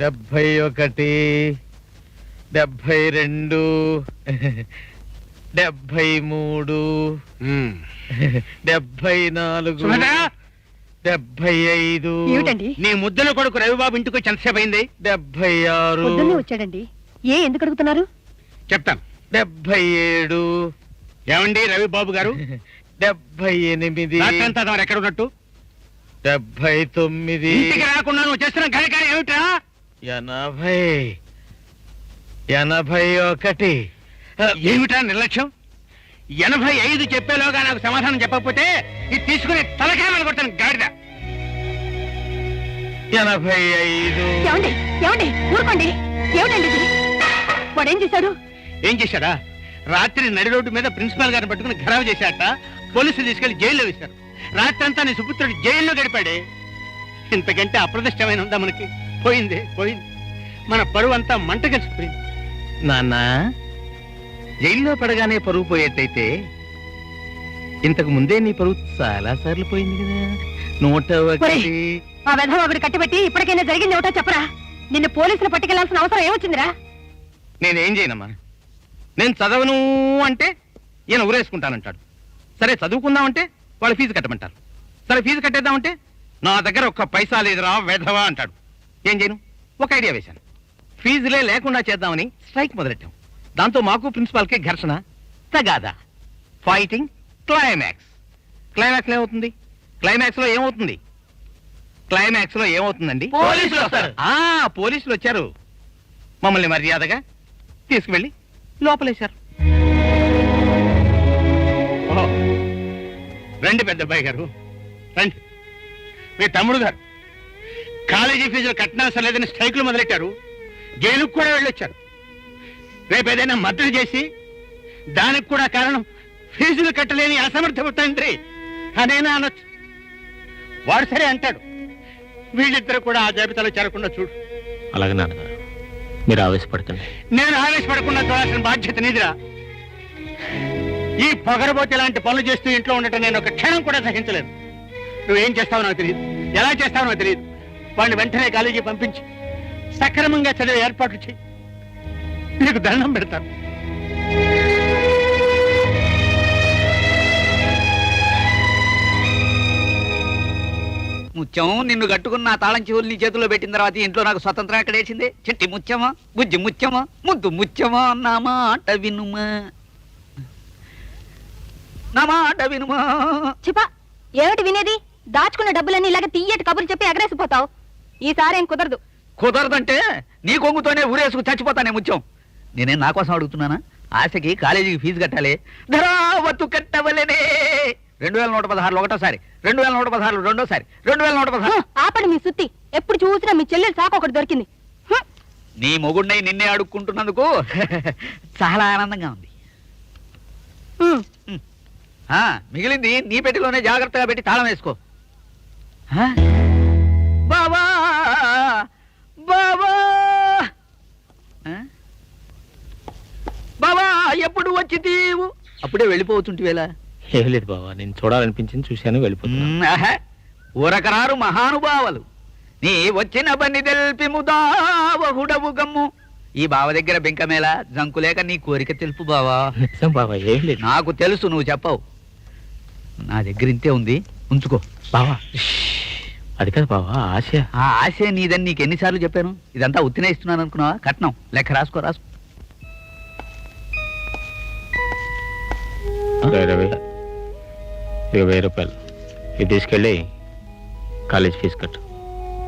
డెబ్భై ఒకటి డెబ్భై రెండు డెబ్భై మూడు డెబ్భై నాలుగు డెబ్భై ఐదు. ఏమిటండి? నీ ముద్దల కొడుకు రవిబాబు ఇంటికి వచ్చి ఎంతసేపు అయింది? డెబ్భై ఆరు. పొద్దున్నే వచ్చాడండి. ఏ ఎందుకు అడుగుతున్నారు? చెప్తాను. డెబ్భై ఏడు. ఏమండి రవిబాబు గారు? డెబ్భై ఎనిమిది. రాత్రంతా తమరు ఎక్కడ ఉన్నట్టు? డెబ్భై తొమ్మిది. ఇంటికి రాకుండా నువ్వు చేస్తున్న కార్యక్రమం ఏమిటా ఎనభై ఎనభై ఒకటి. ఏమిటా నిర్లక్ష్యం? ఎనభై ఐదు చెప్పేలోగా నాకు సమాధానం చెప్పకపోతే ఇది తీసుకుని తలకాయలు కొట్టాను గాడిద. ఎనభై ఐదు. ఏమండి ఏమండి ఊరుకోండి. ఏమిటండి ఇది? వాడేం చేశాడు? ఏం చేశాడా? రాత్రి నడి రోడ్డు మీద ప్రిన్సిపాల్ గారిని పట్టుకుని ఖరాబు చేశాట పోలీసులు తీసుకెళ్ళి జైల్లో వేశారు. రాత్రి అంతా నీ సుపుత్రుడు జైల్లో గడిపాడే. ఇంతకంటే అప్రదిష్టమైన ఉందా మనకి? పోయింది పోయింది. మన పరువు అంతా మంట కలిసిపోయింది నాన్న. జైల్లో పడగానే పరువు పోయేట్టయితే ఇంతకు ముందే నీ పరువు చాలా సార్లు పోయింది కదా. నూట ఒకటి. ఆ వెధవ ఒకటి కట్టిపెట్టి ఇప్పటికైనా జరిగింది ఏమిటో చెప్పరా. నిన్ను పోలీసులు పట్టుకెళ్ళాల్సిన అవసరం ఏమొచ్చిందిరా? నేనేం చేయనమ్మా? నేను చదవను అంటే ఈయన ఊరేసుకుంటానంటాడు. సరే చదువుకుందామంటే వాళ్ళు ఫీజు కట్టమంటారు. సరే ఫీజు కట్టేద్దామంటే నా దగ్గర ఒక్క పైసా లేదురా వెధవా అంటాడు. ఏం చేయను? ఒక ఐడియా వేశాను. ఫీజులే లేకుండా చేద్దామని స్ట్రైక్ మొదలెట్టాం. దాంతో మాకు ప్రిన్సిపాల్కి ఘర్షణ తగాదా. ఫైటింగ్ క్లైమాక్స్ క్లైమాక్స్ ఏమవుతుంది? క్లైమాక్స్లో ఏమవుతుంది? క్లైమాక్స్లో ఏమవుతుందండి? పోలీసులు వస్తారు. ఆ పోలీసులు వచ్చారు. మమ్మల్ని మర్యాదగా తీసుకువెళ్ళి లోపలేశారు. రండి పెద్ద అబ్బాయి గారు. రండి. మీ తమ్ముడు గారు. కాలేజీ ఫీజులు కట్టినవసరం లేదని స్ట్రైకులు మొదలెట్టారు. జైలుకు కూడా వెళ్ళొచ్చారు. రేపు ఏదైనా మద్దతు చేసి దానికి కూడా కారణం ఫీజులు కట్టలేని అసమర్థ తండ్రి అనేనా అనొచ్చు. వాడు సరే అంటాడు. వీళ్ళిద్దరు కూడా ఆ జాబితాలో చేరకుండా చూడు. అలాగే నాన్నగారు మీరు ఆవేశపడకండి. నేను ఆవేశపడకుండా చూడాల్సిన బాధ్యత నీదిరా. ఈ పొగరబోతి లాంటి పనులు చేస్తూ ఇంట్లో ఉండటం నేను ఒక క్షణం కూడా సహించలేదు. నువ్వేం చేస్తావో నాకు తెలియదు ఎలా చేస్తావో నాకు తెలియదు వాడిని వెంటనే కాలేజీ పంపించి సక్రమంగా చదివే ఏర్పాట్లు చేయి. నీకు దండం పెడతాను. ముత్యం నిన్ను కట్టుకున్న నా తాళం చెవులు నీ చేతిలో పెట్టిన తర్వాత ఇంట్లో నాకు స్వతంత్రం ఎక్కడేసింది చిట్టి ముత్యమా? బుజ్జి ముత్యమా? ముద్దు ముత్యమా? నా మాట వినుమా. నా మాట వినుమా. చిపా ఏమిటి వినేది? దాచుకున్న డబ్బులన్నీ ఇలాగ తీయటి కబుర్లు చెప్పి ఎగరేసిపోతావు. ఈసారి ఏం కుదరదు. కుదరదంటే నీ కొంగుతోనే ఊరేసుకు చచ్చిపోతానే ముత్యం. నేనేం నా కోసం అడుగుతున్నానా? ఆశకి కాలేజీకి ఫీజు కట్టాలి. ధరావత్తు కట్టవలనే. రెండు వేల నూట పదహారులు ఒకటోసారి రెండు వేల నూట పదహారులు రెండోసారి రెండు వేల నూట పదహారు. ఆపండి మీ సుత్తి. ఎప్పుడు చూసినా మీ చెల్లెలు సాకు ఒకటి దొరికింది. నీ మొగుడినై నిన్నే అడుక్కుంటున్నందుకు చాలా ఆనందంగా ఉంది. మిగిలింది నీ పెట్టిలోనే జాగ్రత్తగా పెట్టి తాళం వేసుకో? బావా! బావా? బావా ఎప్పుడు వచ్చి తీవు అప్పుడే వెళ్ళిపోతుంటివేలా ఏం లేదు బాబా నేను చూడాలనిపించింది చూశాను ఆహా. ఊరకరారు మహానుభావులు. నీ వచ్చిన పని తెల్పి ముదావహుడవు గమ్ము. ఈ బావ దగ్గర బెంకమేళ జంకులేక నీ కోరిక తెలుపు బావా. నిజం బాబా ఏం లేదు. నాకు తెలుసు నువ్వు చెప్పవు. నా దగ్గర ఇంతే ఉంది. ఉంచుకో. బావా అది కాదు బావా ఆశ. ఆ ఆశ నీదని నీకు ఎన్నిసార్లు చెప్పాను? ఇదంతా ఉత్తినే ఇస్తున్నాను అనుకున్నావా? కట్నం. లెక్క రాసుకో రాసుకో. రవి, రవి ఇక వెయ్యి రూపాయలు. ఇది తీసుకెళ్ళి కాలేజ్ ఫీజు కట్టు.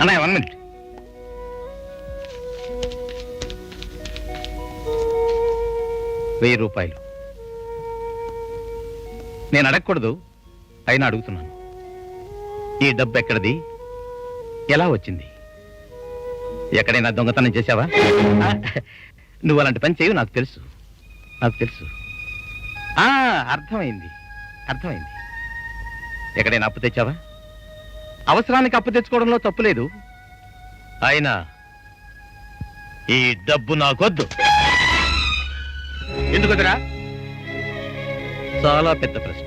అన్నయ్య వన్ మినిట్. వెయ్యి రూపాయలు. నేను అడగకూడదు అయినా అడుగుతున్నాను. ఈ డబ్బు ఎక్కడిది? ఎలా వచ్చింది? ఎక్కడైనా దొంగతనం చేశావా? నువ్వు అలాంటి పని చేయవు నాకు తెలుసు. నాకు తెలుసు. ఆ, అర్థమైంది. అర్థమైంది. ఎక్కడైనా అప్పు తెచ్చావా? అవసరానికి అప్పు తెచ్చుకోవడంలో తప్పు లేదు. అయినా ఈ డబ్బు నాకొద్దు. ఎందుకొద్దురా చాలా పెద్ద ప్రశ్న.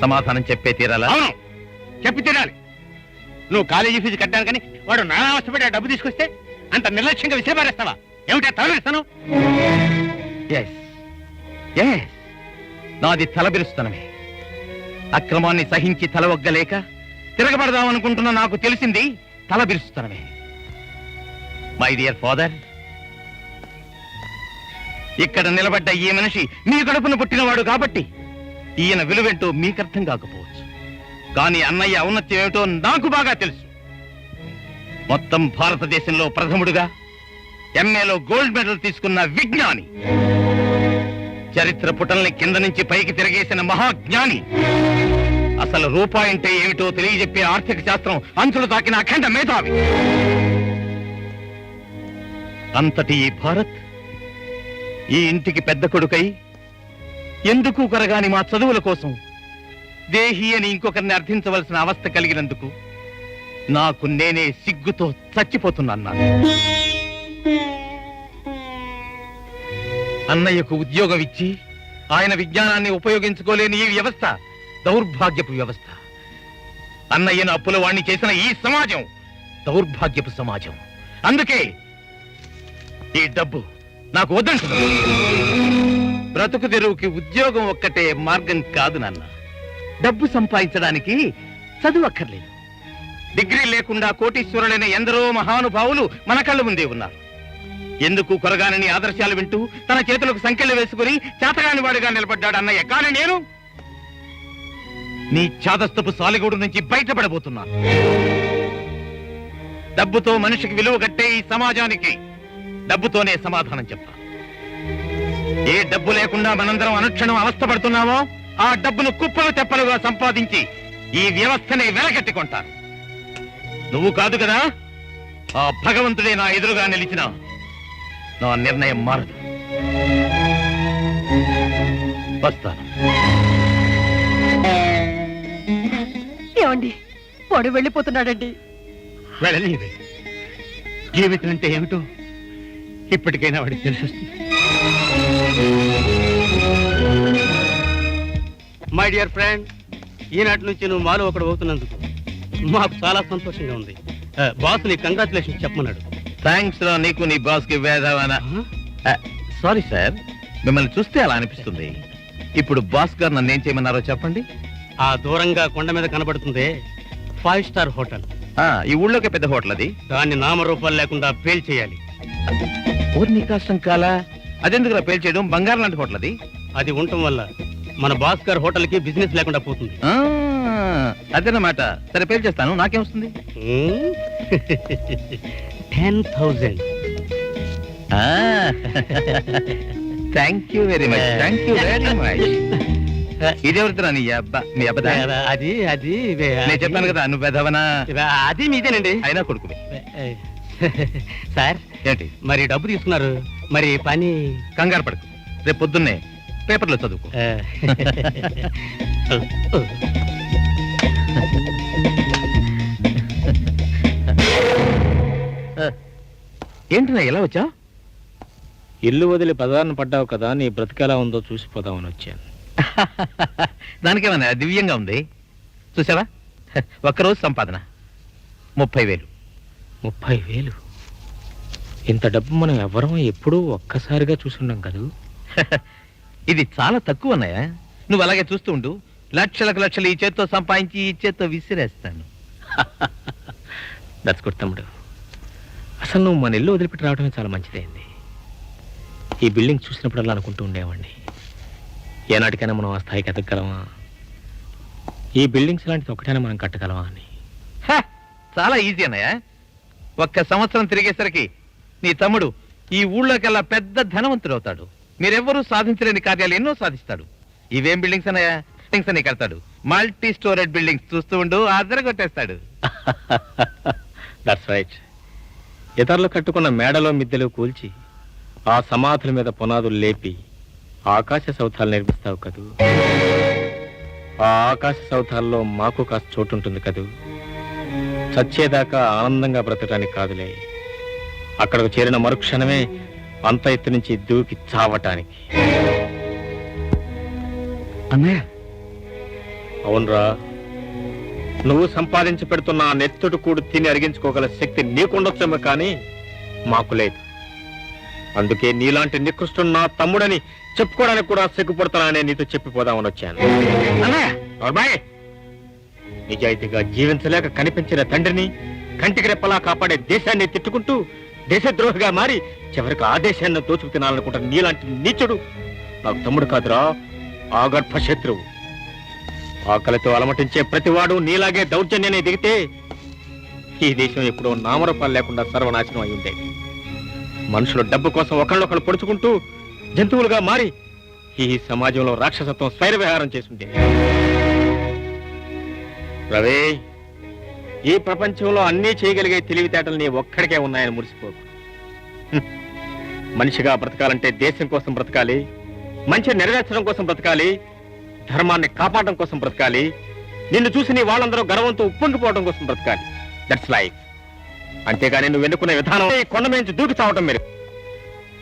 సమాధానం చెప్పే తీరాలా? చెప్పి తీరాలి. నువ్వు కాలేజీ ఫీజు కట్టాను కానీ వాడు నా అవస్థపడి డబ్బు తీసుకొస్తే అంత నిర్లక్ష్యంగా విసిరిపారేస్తావా? ఏమిటా తలబిరుస్తాను ఎస్ నాది తలబిరుస్తానమే అక్రమాన్ని సహించి తల ఒగ్గలేక తిరగబడదామనుకుంటున్న నాకు తెలిసింది తలబిరుస్తానమే మై డియర్ ఫాదర్ ఇక్కడ నిలబడ్డ ఈ మనిషి మీ కడుపున పుట్టినవాడు కాబట్టి ఈయన విలువెంటూ మీకు అర్థం కాకపోవచ్చు. కానీ అన్నయ్య ఔన్నత్యం ఏమిటో నాకు బాగా తెలుసు. మొత్తం భారతదేశంలో ప్రథముడుగా ఎంఏలో గోల్డ్ మెడల్ తీసుకున్న విజ్ఞాని చరిత్ర పుటల్ని కింద నుంచి పైకి తిరగేసిన మహాజ్ఞాని అసలు రూపాయి అంటే ఏమిటో తెలియజెప్పే ఆర్థిక శాస్త్రం అంచులు తాకిన అఖండ మేధావి. అంతటి ఈ భారత్ ఈ ఇంటికి పెద్ద కొడుకై ఎందుకు కరగాని మా చదువుల కోసం దేహి అని ఇంకొకరిని అర్థించవలసిన అవస్థ కలిగినందుకు నాకు నేనే సిగ్గుతో చచ్చిపోతున్నాను అన్నయ్యకు ఉద్యోగం ఇచ్చి ఆయన విజ్ఞానాన్ని ఉపయోగించుకోలేని ఈ వ్యవస్థ దౌర్భాగ్యపు వ్యవస్థ. అన్నయ్యను అప్పుల వాణ్ణి చేసిన ఈ సమాజం దౌర్భాగ్యపు సమాజం. అందుకే ఈ డబ్బు నాకు వద్దంటున్నాను. బ్రతుకు తెరువుకి ఉద్యోగం ఒక్కటే మార్గం కాదు నాన్న. డబ్బు సంపాదించడానికి చదువు అక్కర్లేదు డిగ్రీ లేకుండా కోటీశ్వరులైన ఎందరో మహానుభావులు మన కళ్ళ ముందే ఉన్నారు. ఎందుకు కొరగానని ఆదర్శాలు వింటూ తన చేతులకు సంఖ్యలు వేసుకుని చేతగాని వాడిగా నిలబడ్డాడు అన్నయ్య కానీ నేను నీ చాదస్తపు సాలిగూడు నుంచి బయటపడబోతున్నాను డబ్బుతో మనిషికి విలువ కట్టే ఈ సమాజానికి డబ్బుతోనే సమాధానం చెప్తాను ఏ డబ్బు లేకుండా మనందరం అనుక్షణం అవస్థపడుతున్నామో ఆ డబ్బును కుప్పలు తెప్పలుగా సంపాదించి ఈ వ్యవస్థని వెలగట్టుకుంటాను నువ్వు కాదు కదా? ఆ భగవంతుడే నా ఎదురుగా నిలిచిన నా నిర్ణయం మారదు. వస్తాను. ఏమండి? వాడు వెళ్ళిపోతున్నాడండి. వెళ్ళలేదు జీవితం అంటే ఏమిటో ఇప్పటికైనా వాడికి తెలిసొస్తుంది. మై డియర్ ఫ్రెండ్ ఈనాటి నుంచి నువ్వు మాలో ఒకడు అవుతున్నందుకు మాకు చాలా సంతోషంగా ఉంది. బాస్ నీ కంగ్రాచులేషన్ చెప్పమన్నాడు. థ్యాంక్స్ రా నీకు నీ బాస్కి వేదావన సారీ సార్ మిమ్మల్ని చూస్తే అలా అనిపిస్తుంది. ఇప్పుడు బాస్ గారు నన్ను ఏం చేయమన్నారో చెప్పండి. ఆ దూరంగా కొండ మీద కనబడుతుందే ఫైవ్ స్టార్ హోటల్. ఆ, ఈ ఊళ్ళోకే పెద్ద హోటల్ అది. దాన్ని నామరూపాలు లేకుండా పేల్ చేయాలి. ఊరి నీ కష్టం కాలా అదెందుకు పేల్ చేయడం? బంగారం లాంటి హోటల్ అది. అది ఉండటం వల్ల మన బాస్ గారు హోటల్కి బిజినెస్ లేకుండా పోతుంది. ఆ, అదేనమాట. సరే పేల్ చేస్తాను. నాకేం వస్తుంది? Ten thousand. Thank you very much thank you very much ఇదెవరితో నీ అబ్బా? మీ అబ్బదా? అది అది నేను చెప్పాను కదా నువ్వు వెధవనా అది మీదేనండి. అయినా కొడుకువి. సార్ ఏంటి? మరి డబ్బు తీసుకున్నారు. మరి పని? కంగారు పడకు. రేపు పొద్దున్నే పేపర్లో చదువుకో. ఏంటి నా ఎలా వచ్చా ఇల్లు వదిలి పదార్న పడ్డావు కదా నీ బ్రతికెలా ఉందో చూసిపోదామని వచ్చాను. దానికేమన్నా దివ్యంగా ఉంది? చూసావా? ఒక్కరోజు సంపాదన. ముప్పై వేలు. ముప్పై వేలు? ఇంత డబ్బు మనం ఎవరం ఎప్పుడూ ఒక్కసారిగా చూసుండం కదూ. ఇది చాలా తక్కువ అన్నయ్య. నువ్వు అలాగే చూస్తూ ఉండు. లక్షలకు లక్షలు ఈ చేత్తో సంపాదించి ఈ చేత్తో విసిరేస్తాను. దట్స్ గుడ్ తమ్ముడు. అసలు నువ్వు మన ఇల్లు వదిలిపెట్టి రావడమే చాలా మంచిదైంది ఈ బిల్డింగ్ చూసినప్పుడల్లా అనుకుంటూ ఉండేవాడిని. ఏనాటికైనా మనం ఆ స్థాయికి ఎదగలమా ఈ బిల్డింగ్స్ లాంటిది ఒకటైనా మనం కట్టగలమా అని. హ! చాలా ఈజీ అన్నయ్య. ఒక్క సంవత్సరం తిరిగేసరికి నీ తమ్ముడు ఈ ఊళ్ళోకెల్లా పెద్ద ధనవంతుడు అవుతాడు మీరెవ్వరూ సాధించలేని కార్యాలు ఎన్నో సాధిస్తాడు. ఇవేం బిల్డింగ్స్ అన్నాయా బిల్డింగ్స్ అని కడతాడు. మల్టీ స్టోరేజ్ బిల్డింగ్స్ చూస్తూ ఉండు అదర కొట్టేస్తాడు. దట్స్ రైట్ ఇతరులు కట్టుకున్న మేడలో మిద్దెలు కూల్చి ఆ సమాధుల మీద పునాదులు లేపి ఆకాశ సౌధాలు నిర్మిస్తావు కదూ? ఆ ఆకాశ సౌధాల్లో మాకు కాస్త చోటు ఉంటుంది కదూ? చచ్చేదాకా ఆనందంగా బ్రతకడానికి కాదులే. అక్కడకు చేరిన మరుక్షణమే అంత ఎత్తు నుంచి దూకి చావటానికి. అన్నయ్య. అవునరా. నువ్వు సంపాదించి పెడుతున్న ఆ నెత్తుడు కూడు తిని అరిగించుకోగల శక్తి నీకుండొచ్చేమో కానీ మాకు లేదు. అందుకే నీలాంటి నికృష్టుడు నా తమ్ముడని చెప్పుకోవడానికి కూడా సిగ్గుపడుతున్నానని నీతో చెప్పిపోదామని వచ్చాను. అన్నయ్య! నిజాయితీగా జీవించలేక కనిపించిన తండ్రిని కంటికి రెప్పలా కాపాడే దేశాన్ని తిట్టుకుంటూ దేశద్రోహిగా మారి చివరికి ఆ దేశాన్ని దోచుకు తినాలనుకుంటాను నీలాంటి నీచుడు నాకు తమ్ముడు కాదురా ఆగర్భ శత్రువు ఆకలితో అలమటించే ప్రతివాడు నీలాగే దౌర్జన్యాన్ని దిగితే ఈ దేశం ఎప్పుడో నామరూపాలు లేకుండా సర్వనాశనం అయి ఉండే మనుషులు డబ్బు కోసం ఒకళ్ళొకళ్ళు పొడుచుకుంటూ జంతువులుగా మారి ఈ సమాజంలో రాక్షసత్వం స్వైర విహారం చేసింది రవి ఈ ప్రపంచంలో అన్నీ చేయగలిగే తెలివితేటలు నీ ఒక్కడికే ఉన్నాయని మురిసిపోకు. మనిషిగా బ్రతకాలంటే దేశం కోసం బ్రతకాలి మంచి నెరవేర్చడం కోసం బ్రతకాలి ధర్మాన్ని కాపాడడం కోసం బ్రతకాలి నిన్ను చూసి నీ వాళ్ళందరూ గర్వంతో ఉప్పొంగిపోవడం కోసం బ్రతకాలి. దట్స్ లైఫ్ అంతేగాని నువ్వు ఎన్నుకునే విధానం కొండ మీద నుంచి దూకి చావటం మీరు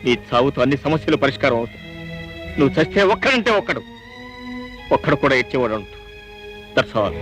నీ చావుతో అన్ని సమస్యలు పరిష్కారం అవుతాయి. నువ్వు చస్తే ఒక్కడంటే ఒక్కడు. ఒక్కడు కూడా ఇచ్చేవాడు దట్స్ ఆల్